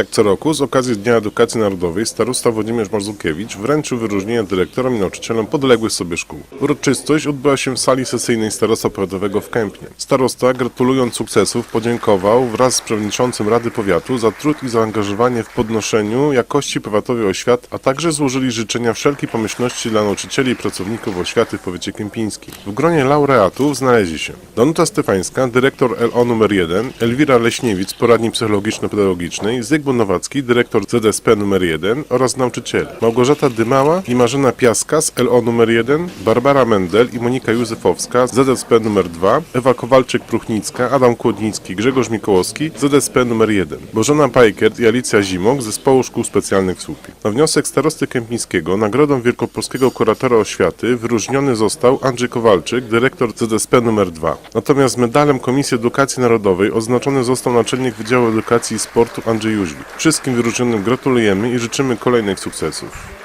Jak co roku z okazji Dnia Edukacji Narodowej starosta Włodzimierz Marzukiewicz wręczył wyróżnienia dyrektorom i nauczycielom podległych sobie szkół. Uroczystość odbyła się w sali sesyjnej Starostwa Powiatowego w Kępnie. Starosta, gratulując sukcesów, podziękował wraz z przewodniczącym Rady Powiatu za trud i zaangażowanie w podnoszeniu jakości powiatowej oświat, a także złożyli życzenia wszelkiej pomyślności dla nauczycieli i pracowników oświaty w powiecie kępińskim. W gronie laureatów znaleźli się Danuta Stefańska, dyrektor LO nr 1, Elwira Leśniewic, poradni psychologiczno-pedagogicznej, Zygmunt Nowacki, dyrektor ZSP nr 1 oraz nauczyciele. Małgorzata Dymała i Marzena Piaska z LO nr 1, Barbara Mendel i Monika Józefowska z ZSP nr 2, Ewa Kowalczyk-Pruchnicka, Adam Kłodnicki, Grzegorz Mikołowski z ZSP nr 1, Bożena Pajkert i Alicja Zimok z Zespołu Szkół Specjalnych w Słupie. Na wniosek starosty Kępińskiego nagrodą wielkopolskiego kuratora oświaty wyróżniony został Andrzej Kowalczyk, dyrektor ZSP nr 2. Natomiast medalem Komisji Edukacji Narodowej oznaczony został naczelnik Wydziału Edukacji i Sportu Andrzej Wszystkim wyróżnionym gratulujemy i życzymy kolejnych sukcesów.